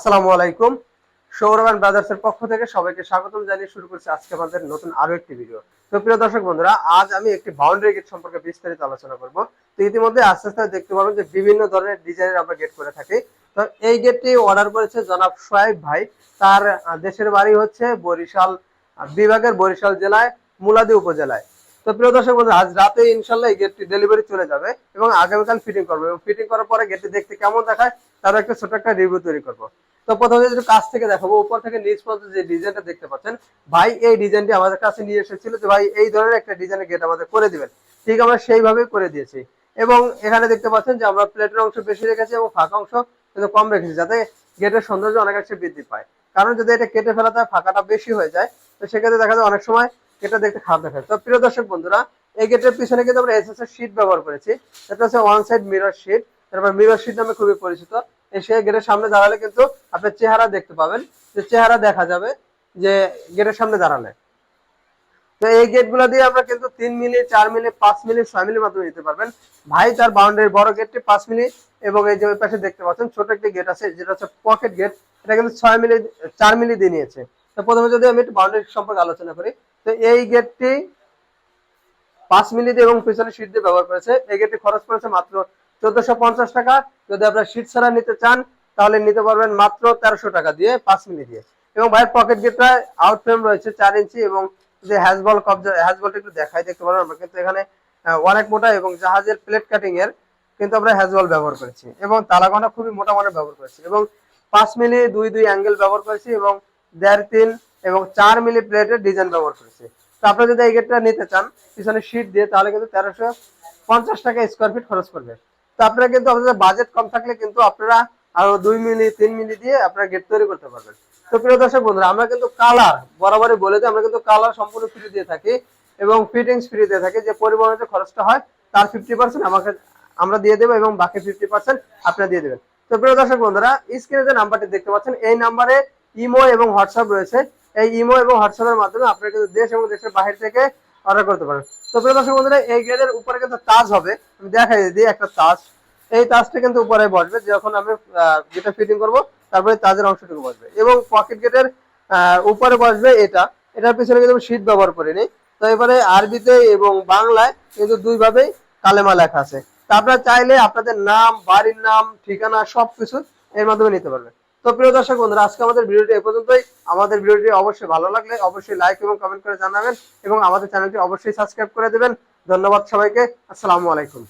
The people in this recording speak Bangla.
আসসালামু আলাইকুম। সৌরভান ব্রাদার্স এর পক্ষ থেকে সবাইকে স্বাগতম জানিয়ে শুরু করছি আজকে আমাদের নতুন আরও একটি ভিডিও তো প্রিয় দর্শক বন্ধুরা, আজ আমি একটি বাউন্ডারি গেট সম্পর্কে বিস্তারিত আলোচনা করব। তো ইতিমধ্যে আস্তে আস্তে দেখতে পাবেন যে বিভিন্ন ধরনের ডিজাইনের আমরা গেট করে থাকি। তো এই গেটটি অর্ডার করেছে জনাব সোয়াইব ভাই। তার দেশের বাড়ি হচ্ছে বরিশাল বিভাগের বরিশাল জেলায়, মুলাদি উপজেলায়। তো প্রিয় দর্শক বন্ধু আজ রাতে ইনশাল্লাহ এই গেটটি ডেলিভারি চলে যাবে এবং আগামীকাল ফিটিং করব এবং ফিটিং করার পরে গেটটি দেখতে কেমন দেখায়, তার একটা ছোট একটা রিভিউ তৈরি করব। তো প্রথমে যদি কাছ থেকে দেখাবো, উপর থেকে নিচ পর্যন্ত যে ডিজাইনটা দেখতে পাচ্ছেন, ভাই এই ডিজাইনটি আমাদের কাছে নিয়ে এসেছিল যে ভাই এই ধরনের একটা ডিজাইনের গেট আমাদের করে দিবেন। ঠিক আমরা সেইভাবেই করে দিয়েছি। এবং এখানে দেখতে পাচ্ছেন যে আমরা প্লেটের অংশ বেশি রেখেছি এবং ফাঁকা অংশ কিন্তু কম রেখেছি, যাতে গেটের সৌন্দর্য অনেকাংশে বৃদ্ধি পায়। কারণ যদি এটা কেটে ফেলাতে হয় ফাঁকাটা বেশি হয়ে যায়, তো সেক্ষেত্রে দেখা যায় অনেক সময় এটা দেখতে খারাপ দেখায় তো প্রিয় দর্শক বন্ধুরা, এই গেটের পিছনে কিন্তু আমরা এসএস এর শীট ব্যবহার করেছি। এটা হচ্ছে ওয়ান সাইড মিরর শীট তারপর মিরর শীট নামে খুবই পরিচিত। এই সে গেটের সামনে দাঁড়ালে কিন্তু আপনার চেহারা দেখতে পাবেন। যে চেহারা দেখা যাবে যে গেটের সামনে দাঁড়ালে। তো এই গেটগুলো দিয়ে আমরা কিন্তু তিন মিলি, চার মিলি, পাঁচ মিলি, ছয় মিলির মাধ্যমে দিতে পারবেন। ভাই তার বাউন্ডারি বড় গেটটি পাঁচ মিলি এবং এই যে পাশে দেখতে পাচ্ছেন, ছোট একটি গেট আছে, যেটা হচ্ছে পকেট গেট এটা কিন্তু ছয় মিলি, চার মিলি দিয়ে নিয়েছে। তো প্রথমে যদি আমি একটু বাউন্ডারি সম্পর্কে আলোচনা করি, তো এই গেটটি পাঁচ মিলি দিয়ে এবং পিছনে শীট দিয়ে ব্যবহার করেছে। এই গেটটি খরচ করেছে মাত্র চোদ্দশো পঞ্চাশ টাকা। যদি আপনার শীট ছাড়া নিতে চান, তাহলে নিতে পারবেন মাত্র তেরোশো টাকা দিয়ে পাঁচ মিলি দিয়ে। এবং ভাইয়ের পকেট গেটটা আউট ফ্রেম রয়েছে, চার ইঞ্চি এবং যে হ্যাজবল কবজা হ্যাজবলটা একটু দেখাই, দেখতে পারবেন আমরা কিন্তু এখানে অনেক মোটা এবং জাহাজের প্লেট কাটিং এর কিন্তু আমরা হ্যাজবল ব্যবহার করেছি এবং তালাগোনা খুবই মোটা মানের ব্যবহার করেছি এবং পাঁচ মিলি দুই দুই অ্যাঙ্গেল ব্যবহার করেছি এবং দেড় তিন এবং চার মিলি প্লেটের ডিজাইন ব্যবহার করেছি। তো আপনারা যদি এই গেটটা নিতে চান, পিছনে শীট দিয়ে, তাহলে কিন্তু তেরোশো পঞ্চাশ টাকা স্কোয়ার ফিট খরচ করবে। তো আপনারা কিন্তু আপনাদের বাজেট কম থাকলে কিন্তু আপনারা আরও দুই মিলি, তিন মিলি দিয়ে আপনারা গেট তৈরি করতে পারবেন। তো প্রিয় দর্শক বন্ধুরা, আমরা কিন্তু কালার বরাবরই বলে দিই, আমরা কিন্তু কালার সম্পূর্ণ ফ্রি দিয়ে থাকি এবং ফিটিংস ফ্রি দিয়ে থাকি। যে পরিবহনের যে খরচটা হয়, তার ফিফটি পার্সেন্ট আমাকে, আমরা দিয়ে দেবো এবং বাকি ফিফটি পার্সেন্ট আপনারা দিয়ে দেবেন। তো প্রিয় দর্শক বন্ধুরা স্ক্রিনে যে নাম্বারটি দেখতে পাচ্ছেন, এই নাম্বারে ইমো এবং হোয়াটসঅ্যাপ রয়েছে। এই ইমো এবং হোয়াটসঅ্যাপের মাধ্যমে আপনারা কিন্তু দেশ এবং দেশের বাহির থেকে অর্ডার করতে পারেন। তো দর্শক বন্ধুরা, এই গেটের উপরে কিন্তু তাজ হবে। আমি দেখাই দিই একটা তাজ। এই তাজটা কিন্তু উপরে বসবে, যখন আমি যেটা ফিটিং করব, তারপরে তাজের অংশটুকু বসবে। এবং পকেট গেটের উপরে বসবে এটা। এটার পিছনে কিন্তু শীত ব্যবহার করিনি। তো এবারে আরবিতে এবং বাংলায় কিন্তু দুইভাবেই কালেমা লেখা আছে। তা আপনারা চাইলে আপনাদের নাম, বাড়ির নাম, ঠিকানা, সবকিছু এর মাধ্যমে নিতে পারবেন। তো প্রিয় দর্শক বন্ধুরা, আজকে আমাদের ভিডিওটি এ পর্যন্তই। আমাদের ভিডিওটি অবশ্যই ভালো লাগলে অবশ্যই লাইক এবং কমেন্ট করে জানাবেন এবং আমাদের চ্যানেলটি অবশ্যই সাবস্ক্রাইব করে দেবেন। ধন্যবাদ সবাইকে। আসসালামু আলাইকুম।